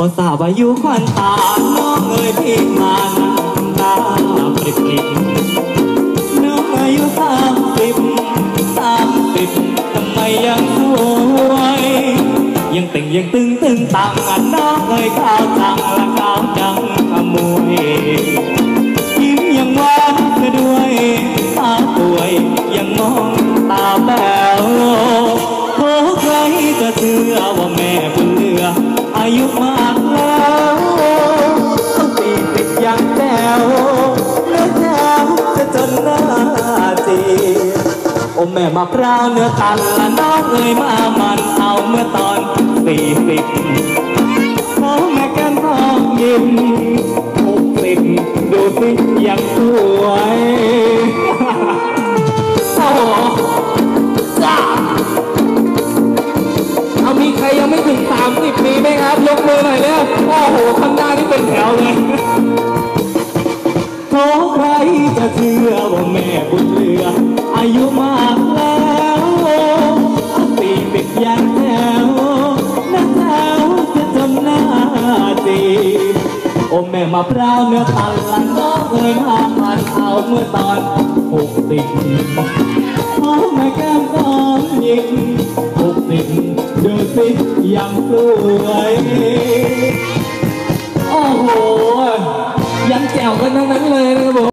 พอทราบว่าอยู่ควันตาน้องเอ่ยพี่มันตาปริบปริบน้องอายุสามสิบสามสิบทำไมยังสวยยังต่งยังตึงตึงตังอันน้องเอ่ยข้าวจังละข้าวจังขโมยยิ้มยังหวานเสียด้วยตาป่วยยังมองตาแป๋วโอ้ใครจะเชื่อว่าแม่บุญเหลืออายุมา โอแม่มาพร้าวเนื้อตันละน้องเอ่ยมามันเอาเมื่อตอนสี่สิบขอแม่แก้มทองยิ้มหกสิบดูสิยังสวยโอ้โหจ้าเอามีใครยังไม่ถึงสามสิบปีไหมครับ ยกมือหน่อยเร็วโอ้โหข้างหน้านี่เป็นแถวเลยโทใครจะเชื่อว่าแม่บุญเหลือีโอแม่มาพร้าวเนื้อตันลันน้องเอ่ยมามันเอาเมื่อตอนหกสิบโอ้แม่แก้มตอนยิงหกสิบดูสิยังสวยโอ้โหยังแจ๋วกันทั้งนั้นเลยนะครับผม